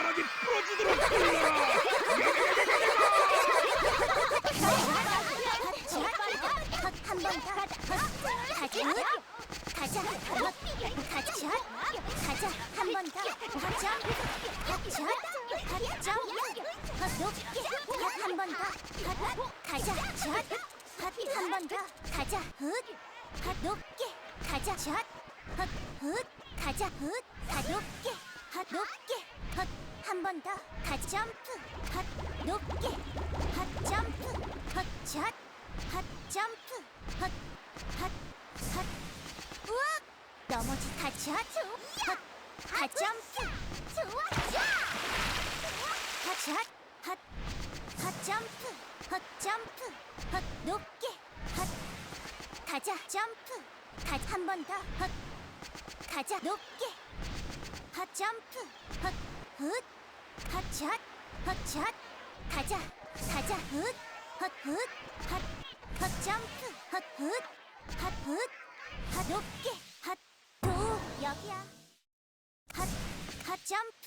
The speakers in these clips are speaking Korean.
손가락이 부러지도록 한번 더. 가자. 가자. 가자. 한 번 더. 가자. 가자. 가자. 높게. 한번 더. 가자. 한번 더. 가자. 훗. 높게. 가자. 샷. 훗. 가자. 훗. 가 높게. 높게. 한 번 더. 가 점프. 높게. 점프. 샷. 핫 점프. 핫 핫 핫. 우와 넘어지 같이 핫핫 점프. 좋아 같이 핫핫 점프. 핫 점프. 핫 높게. 핫 가자 점프. 갓 한 번 더. 핫 가자 높게. 핫 점프. 핫 훗 핫샷 핫샷 가자 가자 훗 헛훗 헛. 점프 헛훗 헛훗 헛 높게 헛도 여기야. 헛 헛 점프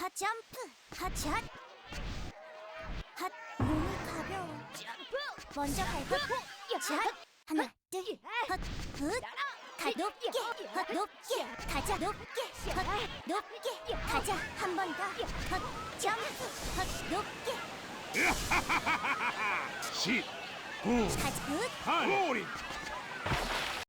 헛 점프 헛샷 헛 몸이 가벼워. 먼저 밟고 샷 하나 둘 헛훗 가 높게 헛 높게 가자 높게 헛 높게 가자 한 번더헛 점프 헛 높게. 10 9 가자 훗8 5